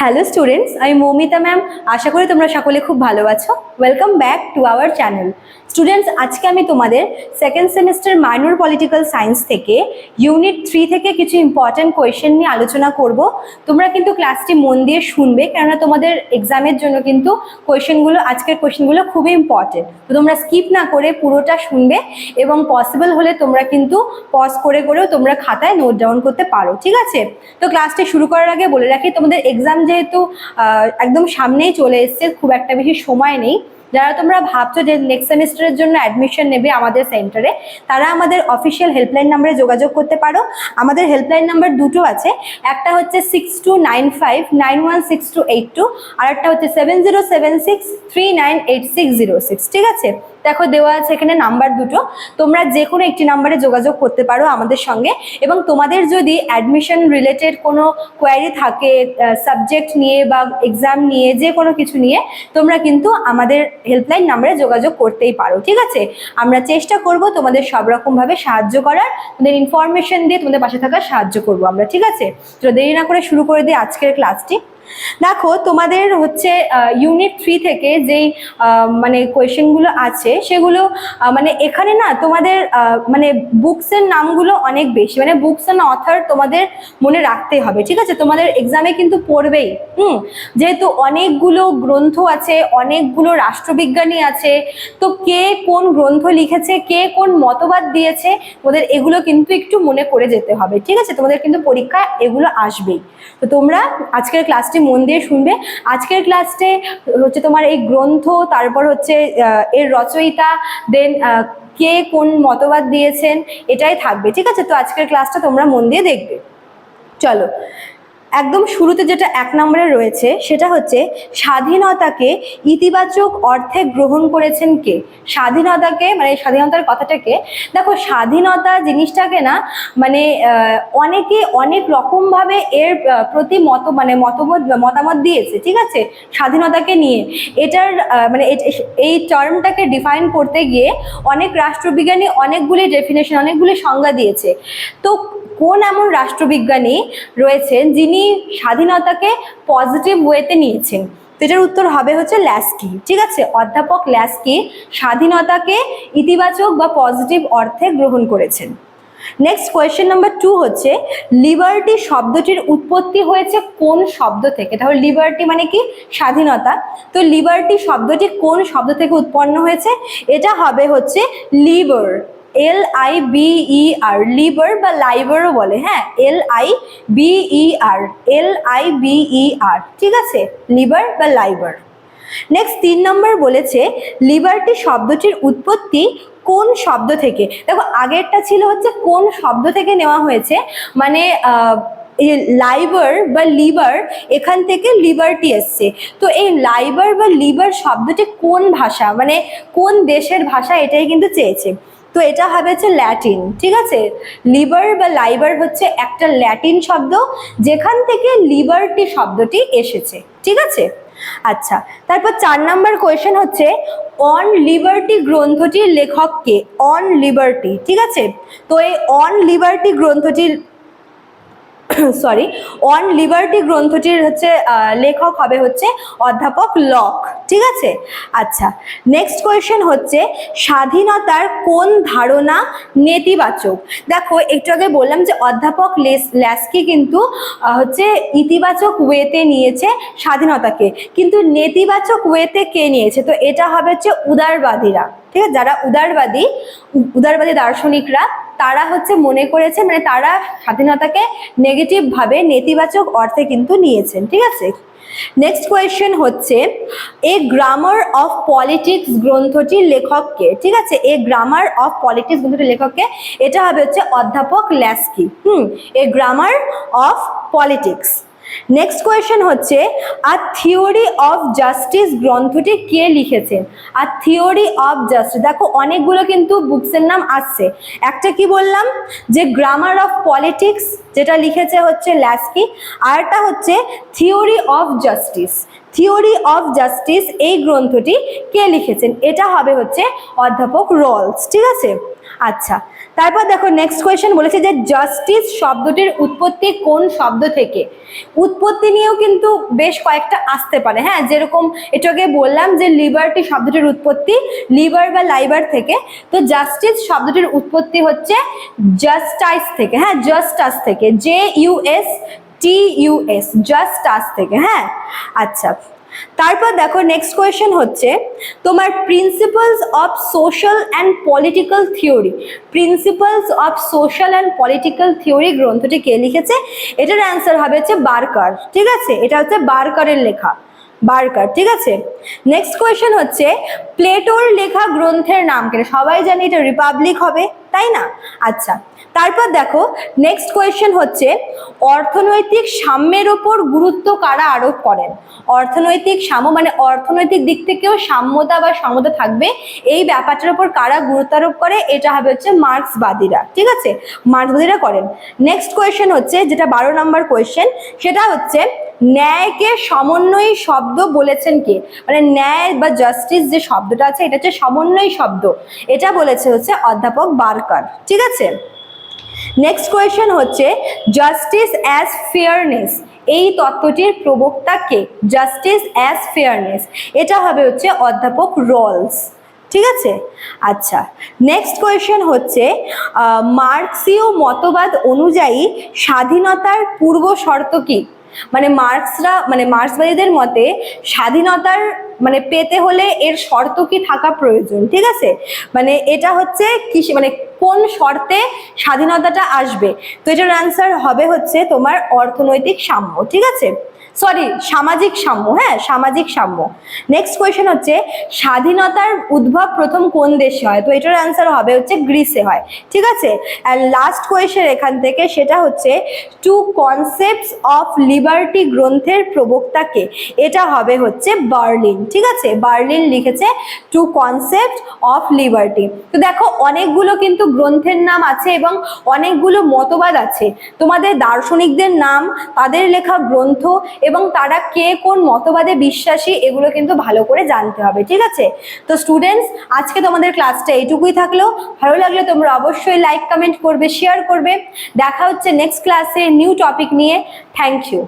Hello students আমি Moumita ma'am আশা করি তোমরা সকলে খুব ভালো আছো। Welcome back to our channel students আজকে আমি তোমাদের second semester minor political science থেকে ইউনিট থ্রি থেকে কিছু ইম্পর্ট্যান্ট কোয়েশ্চেন নিয়ে আলোচনা করব। তোমরা কিন্তু ক্লাসটি মন দিয়ে শুনবে, কেননা তোমাদের এক্সামের জন্য কিন্তু কোয়েশ্চেনগুলো আজকের কোয়েশ্চেনগুলো খুবই ইম্পর্টেন্ট তো তোমরা স্কিপ না করে পুরোটা শুনবে এবং পসিবল হলে তোমরা কিন্তু পজ করে করেও তোমরা খাতায় নোট ডাউন করতে পারো, ঠিক আছে? তো ক্লাসটি শুরু করার আগে বলে রাখি, তোমাদের এক্সাম যেহেতু একদম সামনেই চলে এসছে, খুব একটা বেশি সময় নেই। যারা তোমরা ভাবছ যে নেক্সট সেমিস্টারের জন্য অ্যাডমিশন নেবে আমাদের সেন্টারে তারা আমাদের অফিসিয়াল হেল্পলাইন নাম্বারে যোগাযোগ করতে পারো। আমাদের হেল্পলাইন নাম্বার দুটো আছে। একটা হচ্ছে six two nine five nine one six two eight two আর একটা হচ্ছে seven zero seven six three nine eight six zero six ঠিক আছে? দেখো দেওয়া আছে এখানে নাম্বার দুটো। তোমরা যে কোনো একটি নাম্বারে যোগাযোগ করতে পারো আমাদের সঙ্গে। এবং তোমাদের যদি অ্যাডমিশন রিলেটেড কোনো কোয়ারি থাকে সাবজেক্ট নিয়ে বা এক্সাম নিয়ে যে কোনো কিছু নিয়ে, তোমরা কিন্তু আমাদের হেল্পলাইন নাম্বারে যোগাযোগ করতেই পারো, ঠিক আছে? আমরা চেষ্টা করব তোমাদের সব রকমভাবে সাহায্য করার, তোমাদের ইনফরমেশন দিয়ে তোমাদের পাশে থাকার সাহায্য করব আমরা, ঠিক আছে? তো দেরি না করে শুরু করে দিই আজকের ক্লাসটি দেখো, তোমাদের হচ্ছে ইউনিট থ্রি থেকে যেই মানে কোয়েশ্চেনগুলো আছে, সেগুলো মানে এখানে না তোমাদের মানে বুকসের নামগুলো অনেক বেশি। মানে বুকস অ্যান্ড অথার তোমাদের মনে রাখতে হবে, ঠিক আছে? তোমাদের এক্সামে কিন্তু পড়বেই, হুম? যেহেতু অনেকগুলো গ্রন্থ আছে, অনেকগুলো রাষ্ট্রবিজ্ঞানী আছে, তো কে কোন গ্রন্থ লিখেছে, কে কোন মতবাদ দিয়েছে, তোমাদের এগুলো কিন্তু একটু মনে করে যেতে হবে, ঠিক আছে? তোমাদের কিন্তু পরীক্ষা এগুলো আসবেই। তো তোমরা আজকের ক্লাসটি মন দিয়ে শুনবে। আজকের ক্লাসটে হচ্ছে তোমার এই গ্রন্থ, তারপর হচ্ছে এর রচয়িতা দেন কে কোন মতবাদ দিয়েছেন, এটাই থাকবে, ঠিক আছে? তো আজকের ক্লাসটা তোমরা মন দিয়ে দেখবে। চলো। একদম শুরুতে যেটা এক নম্বরে রয়েছে, সেটা হচ্ছে স্বাধীনতাকে ইতিবাচক অর্থে গ্রহণ করেছেন কে? স্বাধীনতাকে মানে স্বাধীনতার কথাটাকে দেখো, স্বাধীনতা জিনিসটাকে না মানে অনেকে অনেক রকমভাবে এর প্রতি মত মানে মতামত মতামত দিয়েছে, ঠিক আছে? স্বাধীনতাকে নিয়ে। এটার মানে এই টার্মটাকে ডিফাইন করতে গিয়ে অনেক রাষ্ট্রবিজ্ঞানী অনেকগুলি ডেফিনেশন অনেকগুলি সংজ্ঞা দিয়েছে। তো কোন এমন রাষ্ট্রবিজ্ঞানী রয়েছেন যিনি স্বাধীনতাকে পজিটিভ ওয়েতে নিয়েছেন? এটার উত্তর হবে হচ্ছে ল্যাস্কি। ঠিক আছে? অধ্যাপক ল্যাস্কি স্বাধীনতাকে ইতিবাচক বা পজিটিভ অর্থে গ্রহণ করেছেন। নেক্সট কোয়েশ্চেন নাম্বার টু হচ্ছে লিবার্টি শব্দটির উৎপত্তি হয়েছে কোন শব্দ থেকে? তাহলে লিবার্টি মানে কি? স্বাধীনতা। তো লিবার্টি শব্দটি কোন শব্দ থেকে উৎপন্ন হয়েছে? এটা হবে হচ্ছে লিবার। এল আই বিই আর লিবার বা লাইবারও বলে হ্যাঁ? L I B E R L I B E R ঠিক আছে? লিবার বা লাইবার নেক্সট তিন নম্বর বলেছে লিবার্টি শব্দটির উৎপত্তি কোন শব্দ থেকে? দেখো, আগেরটা ছিল হচ্ছে কোন শব্দ থেকে নেওয়া হয়েছে? মানে লাইবার বা লিবার এখান থেকে লিবার্টি এসছে। তো এই লাইবার বা লিবার শব্দটি কোন ভাষা? মানে কোন দেশের ভাষা এটাই কিন্তু চেয়েছে। তো এটা হবে হচ্ছে ল্যাটিন ঠিক আছে? লিভার বা লাইবার হচ্ছে একটা ল্যাটিন শব্দ, যেখান থেকে লিবার্টি শব্দটি এসেছে, ঠিক আছে? আচ্ছা তারপর চার নাম্বার কোয়েশ্চেন হচ্ছে অন লিবার্টি গ্রন্থটির লেখককে অন লিবার্টি ঠিক আছে? তো এই অন লিবার্টি গ্রন্থটির সরি অন লিবার্টি গ্রন্থটির হচ্ছে লেখক হবে হচ্ছে অধ্যাপক লক। ঠিক আছে? আচ্ছা নেক্সট কোয়েশ্চেন হচ্ছে, স্বাধীনতার কোন ধারণা নেতিবাচক? দেখো, একটু আগে বললাম যে অধ্যাপক লেস, ল্যাস্কি কিন্তু হচ্ছে ইতিবাচক ওয়েতে নিয়েছে স্বাধীনতাকে। কিন্তু নেতিবাচক ওয়েতে কে নিয়েছে? তো এটা হবে হচ্ছে উদারবাদীরা। ঠিক আছে যারা উদারবাদী উদারবাদী দার্শনিকরা, তারা হচ্ছে মনে করেছে মানে তারা স্বাধীনতাকে নেগেটিভ ভাবে নেতিবাচক অর্থে কিন্তু নিয়েছেন, ঠিক আছে? নেক্সট কোয়েশ্চেন হচ্ছে, এ গ্রামার অফ পলিটিক্স গ্রন্থটির লেখককে, ঠিক আছে? এ গ্রামার অফ পলিটিক্স গ্রন্থটির লেখককে, এটা হবে হচ্ছে অধ্যাপক Laski. Hmm, a grammar of politics next question হচ্ছে আর থিওরি অফ জাস্টিস গ্রন্থটি কে লিখেছেন আর থিওরি অফ জাস্টিস দেখো অনেকগুলো কিন্তু বুকসের নাম আসছে। একটা কি বললাম? যে গ্রামার অফ পলিটিক্স যেটা লিখেছে হচ্ছে ল্যাসকি আরটা হচ্ছে theory of justice theory of justice এই গ্রন্থটি কে লিখেছেন? এটা হবে হচ্ছে অধ্যাপক রলস, ঠিক আছে? আচ্ছা তারপর দেখো নেক্সট কোয়েশ্চেন বলেছে যে জাস্টিস শব্দটির উৎপত্তি কোন শব্দ থেকে? উৎপত্তি নিয়েও কিন্তু বেশ কয়েকটা আসতে পারে। হ্যাঁ যেরকম এটাকে বললাম যে লিবার্টি শব্দটির উৎপত্তি লিবার বা লাইবার থেকে, তো জাস্টিস শব্দটির উৎপত্তি হচ্ছে জাস্টাইস থেকে। হ্যাঁ জাস্টাস থেকে J U S T U S justus থেকে হ্যাঁ? আচ্ছা তারপর দেখো নেক্সট কোয়েশ্চেন হচ্ছে, তোমার principles of social and political theory principles of social and political theory গ্রন্থটি কে লিখেছে? এটার অ্যান্সার হবে হচ্ছে বার্কার ঠিক আছে? এটা হচ্ছে বার্কারের লেখা বার্কার ঠিক আছে? নেক্সট কোয়েশ্চেন হচ্ছে প্লেটোর লেখা গ্রন্থের নাম কি? সবাই জানি এটা রিপাবলিক হবে, তাই না? আচ্ছা তারপর দেখো নেক্সট কোয়েশ্চেন হচ্ছে, অর্থনৈতিক সাম্যের ওপর গুরুত্ব কারা আরোপ করেন? অর্থনৈতিক সাম্য মানে অর্থনৈতিক দিক থেকেও সাম্যতা বা সমতা থাকবে। এই ব্যাপারটার উপর কারা গুরুত্ব আরোপ করে? এটা হবে হচ্ছে মার্ক্সবাদীরা। ঠিক আছে? মার্ক্সবাদীরা করেন। নেক্সট কোয়েশ্চেন হচ্ছে, যেটা বারো নম্বর কোয়েশ্চেন সেটা হচ্ছে, ন্যায়কে সমন্বয়ী শব্দ বলেছেন কে? মানে ন্যায় বা জাস্টিস যে শব্দটা আছে, এটা হচ্ছে সমন্বয়ী শব্দ। এটা বলেছে হচ্ছে অধ্যাপক বারকার। ঠিক আছে? নেক্সট কোয়েশ্চেন হচ্ছে জাস্টিস অ্যাজ ফেয়ারনেস এই তত্ত্বটির প্রবক্তা কে? জাস্টিস অ্যাজ ফেয়ারনেস এটা হবে হচ্ছে অধ্যাপক রলস, ঠিক আছে? আচ্ছা নেক্সট কোয়েশ্চেন হচ্ছে মার্ক্সীয় মতবাদ অনুযায়ী স্বাধীনতার পূর্ব শর্ত কি? মানে মার্ক্সরা মানে মার্ক্সবাদীদের মতে স্বাধীনতার মানে পেতে হলে এর শর্ত কি থাকা প্রয়োজন, ঠিক আছে? মানে এটা হচ্ছে কৃষি মানে কোন শর্তে স্বাধীনতাটা আসবে? তো এটার অ্যান্সার হবে হচ্ছে তোমার অর্থনৈতিক সাম্য, ঠিক আছে? সরি সামাজিক সাম্য হ্যাঁ সামাজিক সাম্য। নেক্সট কোয়েশ্চেন হচ্ছে, স্বাধীনতার উদ্ভব প্রথম কোন দেশে হয়? তো এটার অ্যান্সার হবে হচ্ছে গ্রিসে হয়। ঠিক আছে? অ্যান্ড লাস্ট কোয়েশ্চেন এখান থেকে, সেটা হচ্ছে টু কনসেপ্টস অফ লিবার্টি গ্রন্থের প্রবক্তাকে এটা হবে হচ্ছে বার্লিন। ঠিক আছে? বার্লিন লিখেছে টু কনসেপ্ট অফ লিবার্টি তো দেখো, অনেকগুলো কিন্তু গ্রন্থের নাম আছে এবং অনেকগুলো মতবাদ আছে। তোমাদের দার্শনিকদের নাম, তাদের লেখা গ্রন্থ এবং তারা কে কোন মতবাদে বিশ্বাসী, এগুলো কিন্তু ভালো করে জানতে হবে, ঠিক আছে? তো স্টুডেন্টস আজকে তোমাদের ক্লাসটা এইটুকুই থাকল। ভালো লাগলে তোমরা অবশ্যই লাইক কমেন্ট করবে শেয়ার করবে। দেখা হচ্ছে নেক্সট ক্লাসে নিউ টপিক নিয়ে। Thank you